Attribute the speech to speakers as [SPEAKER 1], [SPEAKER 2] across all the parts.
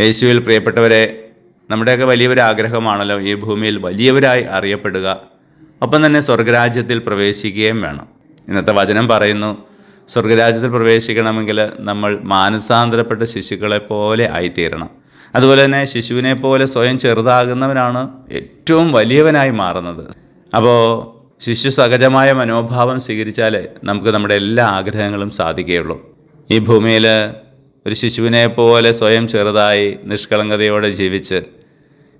[SPEAKER 1] യേശുവിൽ പ്രിയപ്പെട്ടവരെ നമ്മുടെയൊക്കെ വലിയൊരു ആഗ്രഹമാണല്ലോ ഈ ഭൂമിയിൽ വലിയവരായി അറിയപ്പെടുക. ഒപ്പം തന്നെ സ്വർഗരാജ്യത്തിൽ പ്രവേശിക്കുകയും വേണം. ഇന്നത്തെ വചനം പറയുന്നു സ്വർഗരാജ്യത്തിൽ പ്രവേശിക്കണമെങ്കിൽ നമ്മൾ മാനസാന്തരപ്പെട്ട ശിശുക്കളെ പോലെ ആയിത്തീരണം. അതുപോലെ തന്നെ ശിശുവിനെ പോലെ സ്വയം ചെറുതാകുന്നവനാണ് ഏറ്റവും വലിയവനായി മാറുന്നത്. അപ്പോൾ ശിശു സഹജമായ മനോഭാവം സ്വീകരിച്ചാൽ നമുക്ക് നമ്മുടെ എല്ലാ ആഗ്രഹങ്ങളും സാധിക്കുകയുള്ളൂ. ഈ ഭൂമിയിൽ ഒരു ശിശുവിനെ പോലെ സ്വയം ചെറുതായി നിഷ്കളങ്കതയോടെ ജീവിച്ച്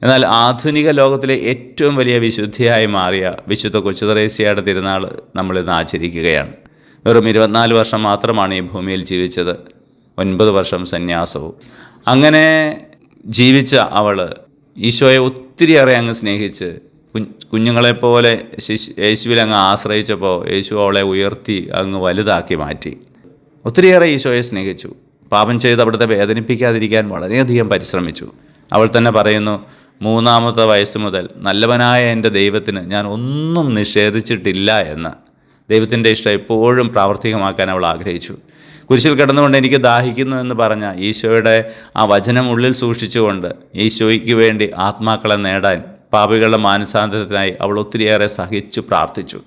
[SPEAKER 1] എന്നാൽ ആധുനിക ലോകത്തിലെ ഏറ്റവും വലിയ വിശുദ്ധിയായി മാറിയ വിശുദ്ധ കൊച്ചുതറേസ്യയുടെ തിരുനാൾ നമ്മളിന്ന് ആചരിക്കുകയാണ്. വെറും ഇരുപത്തിനാല് വർഷം മാത്രമാണ് ഈ ഭൂമിയിൽ ജീവിച്ചത്. ഒൻപത് വർഷം സന്യാസവും. അങ്ങനെ ജീവിച്ച അവൾ ഈശോയെ ഒത്തിരിയേറെ അങ്ങ് സ്നേഹിച്ച് കുഞ്ഞുങ്ങളെപ്പോലെ ശിശു യേശുവിൽ അങ്ങ് ആശ്രയിച്ചപ്പോൾ യേശു അവളെ ഉയർത്തി അങ്ങ് വലുതാക്കി മാറ്റി. ഒത്തിരിയേറെ ഈശോയെ സ്നേഹിച്ചു. പാപം ചെയ്ത് അവിടുത്തെ വേദനിപ്പിക്കാതിരിക്കാൻ വളരെയധികം പരിശ്രമിച്ചു. അവൾ തന്നെ പറയുന്നു മൂന്നാമത്തെ വയസ്സ് മുതൽ നല്ലവനായ എന്റെ ദൈവത്തിന് ഞാൻ ഒന്നും നിഷേധിച്ചിട്ടില്ല എന്ന്. ദൈവത്തിന്റെ ഇഷ്ടം എപ്പോഴും പ്രാവർത്തികമാക്കാൻ അവൾ ആഗ്രഹിച്ചു. കുരിശിൽ കിടന്നുകൊണ്ട് എനിക്ക് ദാഹിക്കുന്നു എന്ന് പറഞ്ഞ ഈശോയുടെ ആ വചനം ഉള്ളിൽ സൂക്ഷിച്ചുകൊണ്ട് ഈശോയ്ക്ക് വേണ്ടി ആത്മാക്കളെ നേടാൻ പാപികളുടെ മാനസാന്തരത്തിനായി അവൾ ഒത്തിരിയേറെ സഹിച്ചു പ്രാർത്ഥിച്ചു.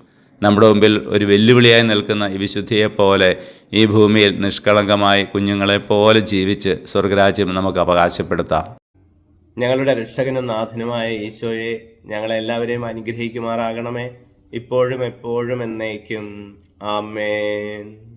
[SPEAKER 1] നമ്മുടെ മുമ്പിൽ ഒരു വെല്ലുവിളിയായി നിൽക്കുന്ന ഈ വിശുദ്ധിയെപ്പോലെ ഈ ഭൂമിയിൽ നിഷ്കളങ്കമായി കുഞ്ഞുങ്ങളെപ്പോലെ ജീവിച്ച് സ്വർഗരാജ്യം നമുക്ക് അവകാശപ്പെടുത്താം.
[SPEAKER 2] ഞങ്ങളുടെ രക്ഷകനും നാഥനുമായ ഈശോയെ ഞങ്ങളെല്ലാവരെയും അനുഗ്രഹിക്കുമാറാകണമേ. ഇപ്പോഴും എപ്പോഴും എന്നേക്കും. ആമേൻ.